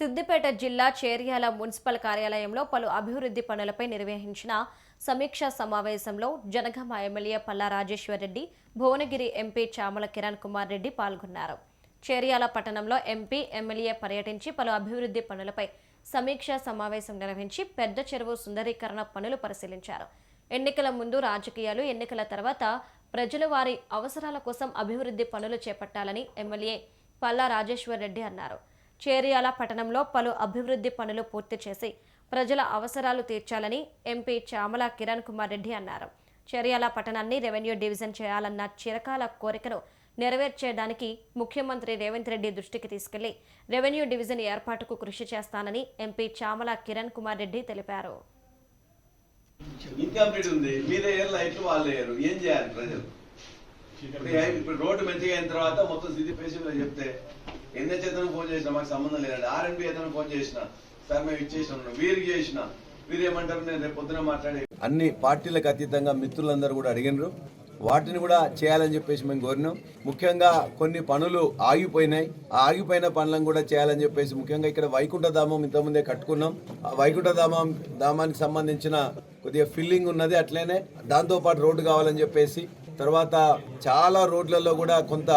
సిద్దిపేట జిల్లా చేర్యాల మున్సిపల్ కార్యాలయంలో పలు అభివృద్ధి పనులపై నిర్వహించిన సమీక్షా సమావేశంలో జనగామ ఎమ్మెల్యే పల్లా రాజేశ్వరరెడ్డి భువనగిరి ఎంపీ చామల కిరణ్ కుమార్ రెడ్డి పాల్గొన్నారు. చేర్యాల పట్టణంలో ఎంపీ ఎమ్మెల్యే పర్యటించి పలు అభివృద్ధి పనులపై సమీక్షా సమావేశం నిర్వహించి పెద్ద చెరువు సుందరీకరణ పనులు పరిశీలించారు. ఎన్నికల ముందు రాజకీయాలు ఎన్నికల తర్వాత ప్రజలు వారి అవసరాల కోసం అభివృద్ధి పనులు చేపట్టాలని ఎమ్మెల్యే పల్లా రాజేశ్వర్ రెడ్డి అన్నారు. చేరియాల పట్టణంలో పలు అభివృద్ధి పనులు పూర్తి చేసి ప్రజల అవసరాలు తీర్చాలని ఎంపీ చామల కిరణ్ కుమార్ రెడ్డి అన్నారు. చేరియాల పట్టణాన్ని రెవెన్యూ డివిజన్ చేయాలన్న చిరకాల కోరికను నెరవేర్చేయడానికి ముఖ్యమంత్రి రేవంత్ రెడ్డి దృష్టికి తీసుకెళ్ళి రెవెన్యూ డివిజన్ ఏర్పాటుకు కృషి చేస్తానని ఎంపీ చామల కిరణ్ కుమార్ రెడ్డి తెలిపారు. ఇన్కంప్లీట్ ఉంది. మీరే లైట్లు వాళ్ళు ఏం చేయాలి ప్రజలు? ఇప్పుడు రోడ్డు మంచిగా అయిన తర్వాత మొత్తం స్థితి పేషెంట్లో చెప్తే ఎన్హెచ్ అతను ఫోన్ చేసిన మాకు సంబంధం లేదండి. ఆర్ఎన్బి అతను ఫోన్ చేసిన సార్ మేము ఇచ్చేసినాం వీరికి చేసిన వీరు ఏమంటారు నేను రేపు పొద్దున మాట్లాడే అన్ని పార్టీలకు అతీతంగా మిత్రులందరూ కూడా అడిగినారు. వాటిని కూడా చేయాలని చెప్పేసి మేము కోరినాం. ముఖ్యంగా కొన్ని పనులు ఆగిపోయినాయి. ఆ ఆగిపోయిన పనులను కూడా చేయాలని చెప్పేసి ముఖ్యంగా ఇక్కడ వైకుంఠ ధామం ఇంతకుముందే కట్టుకున్నాం. ఆ వైకుంఠ ధామం ధామానికి సంబంధించిన కొద్దిగా ఫిల్లింగ్ ఉన్నది అట్లనే. దాంతోపాటు రోడ్డు కావాలని చెప్పేసి తర్వాత చాలా రోడ్లలో కూడా కొంత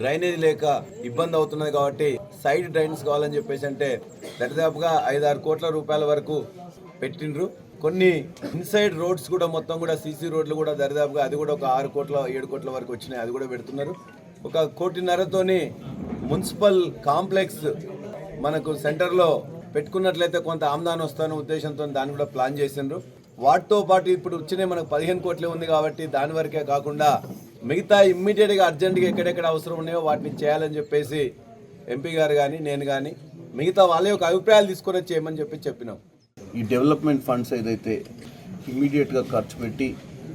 డ్రైనేజ్ లేక ఇబ్బంది అవుతున్నది కాబట్టి సైడ్ డ్రైన్స్ కావాలని చెప్పేసి అంటే దరిదాపుగా ఐదారు కోట్ల రూపాయల వరకు పెట్టిండ్రు. కొన్ని ఇన్సైడ్ రోడ్స్ కూడా మొత్తం కూడా సీసీ రోడ్లు కూడా దరిదాపుగా అది కూడా ఒక ఆరు కోట్ల ఏడు కోట్ల వరకు వచ్చినాయి. అది కూడా పెడుతున్నారు. ఒక కోటిన్నరతోని మున్సిపల్ కాంప్లెక్స్ మనకు సెంటర్లో పెట్టుకున్నట్లయితే కొంత ఆమ్దాన్ వస్తాను ఉద్దేశంతో దాన్ని కూడా ప్లాన్ చేసిండ్రు. వాటితో పాటు ఇప్పుడు వచ్చినాయి మనకు పదిహేను కోట్లే ఉంది కాబట్టి దాని వరకే కాకుండా మిగతా ఇమ్మీడియట్గా అర్జెంటుగా ఎక్కడెక్కడ అవసరం ఉన్నాయో వాటిని చేయాలని చెప్పేసి ఎంపీ గారు కానీ నేను కానీ మిగతా వాళ్ళ యొక్క అభిప్రాయాలు తీసుకొని చేయమని చెప్పి చెప్పినాం. ఈ డెవలప్మెంట్ ఫండ్స్ ఏదైతే ఇమ్మీడియట్గా ఖర్చు పెట్టి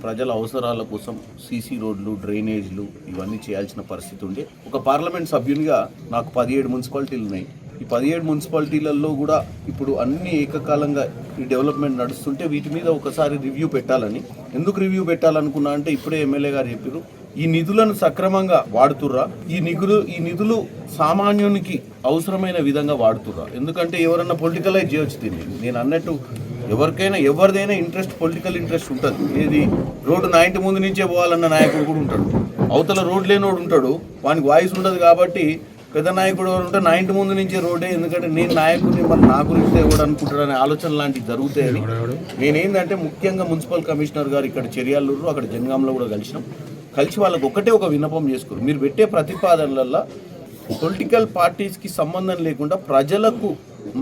ప్రజల అవసరాల కోసం సీసీ రోడ్లు డ్రైనేజ్లు ఇవన్నీ చేయాల్సిన పరిస్థితి ఉండే. ఒక పార్లమెంట్ సభ్యునిగా నాకు పదిహేడు మున్సిపాలిటీలు ఉన్నాయి. ఈ పదిహేడు మున్సిపాలిటీలలో కూడా ఇప్పుడు అన్ని ఏకకాలంగా ఈ డెవలప్మెంట్ నడుస్తుంటే వీటి మీద ఒకసారి రివ్యూ పెట్టాలని. ఎందుకు రివ్యూ పెట్టాలనుకున్నా అంటే ఇప్పుడే ఎమ్మెల్యే గారు చెప్పారు ఈ నిధులను సక్రమంగా వాడుతుర్రా. ఈ నిధులు ఈ నిధులు సామాన్యునికి అవసరమైన విధంగా వాడుతుర్రా. ఎందుకంటే ఎవరన్నా పొలిటికలైజ్ చేయొచ్చు దీన్ని. నేను అన్నట్టు ఎవరికైనా ఎవరిదైనా ఇంట్రెస్ట్ పొలిటికల్ ఇంట్రెస్ట్ ఉంటుంది. ఏది? రోడ్డు నా ఇంటి ముందు నుంచే పోవాలన్న నాయకుడు కూడా ఉంటాడు. అవతల రోడ్ లేనోడు ఉంటాడు. వానికి వాయిస్ ఉండదు కాబట్టి పెద్ద నాయకుడు ఎవరు ఉంటే నా ఇంటి ముందు నుంచే రోడ్డే ఎందుకంటే నేను నాయకుడిని మరి నా గురించి ఎవడు అనుకుంటాడు అనే ఆలోచన లాంటివి జరుగుతాయని నేనేందంటే ముఖ్యంగా మున్సిపల్ కమిషనర్ గారు ఇక్కడ చర్యాలూరు అక్కడ జనగాంలో కూడా కలిసినాం. కలిసి వాళ్ళకి ఒకటే ఒక విన్నపం చేసుకోరు. మీరు పెట్టే ప్రతిపాదనలల్లో పొలిటికల్ పార్టీస్కి సంబంధం లేకుండా ప్రజలకు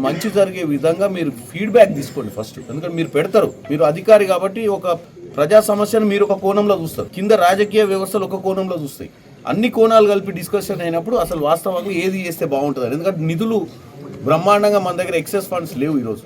మంచి జరిగే విధంగా మీరు ఫీడ్బ్యాక్ తీసుకోండి ఫస్ట్. ఎందుకంటే మీరు పెడతారు. మీరు అధికారి కాబట్టి ఒక ప్రజా సమస్యను మీరు ఒక కోణంలో చూస్తారు. కింద రాజకీయ వ్యవస్థలు ఒక కోణంలో చూస్తాయి. అన్ని కోణాలు కలిపి డిస్కషన్ అయినప్పుడు అసలు వాస్తవంగా ఏది చేస్తే బాగుంటుంది ఎందుకంటే నిధులు బ్రహ్మాండంగా మన దగ్గర ఎక్సెస్ ఫండ్స్ లేవు ఈరోజు.